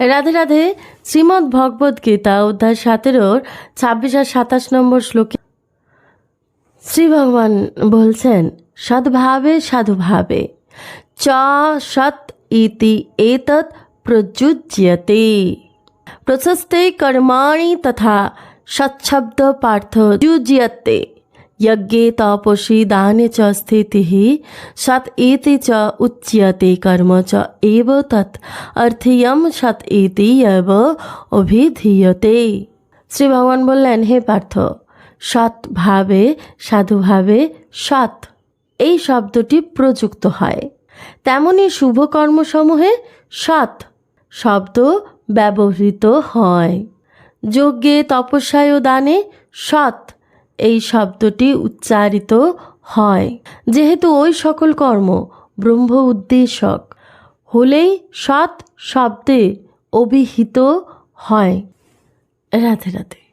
রাধে রাধে, শ্রীমদ্ ভগবদ গীতা অধ্যায় সতেরোর ছাব্বিশ আর সাতাশ নম্বর শ্লোকে। শ্রী ভগবান বলছেন, সদ্ভাবে সাধুভাবে, চ সৎ ইতি এতৎ প্রযুজ্যতে। প্রশস্তে কর্মাণি তথা সচ্ছব্দ পার্থ যুজ্যতে। यज्ञे तपसि दाने च स्थितिः सत् एति च उच्यते कर्म च एव तत् অর্থেয়ম সৎ এতি এব অভিধীয়তে শ্রী ভগবান বললেন হে পার্থ সৎভাবে সাধুভাবে সৎ এই শব্দটি প্রযুক্ত হয় তেমনি শুভ কর্মসমূহে সৎ শব্দ ব্যবহৃত হয় যজ্ঞে তপস্যায় ও দানে সৎ এই শব্দটি উচ্চারিত হয়। যেহেতু ওই সকল কর্ম ব্রহ্ম উদ্দেশক, হলেই সৎ শব্দে অভিহিত হয়। রাতে রাধে।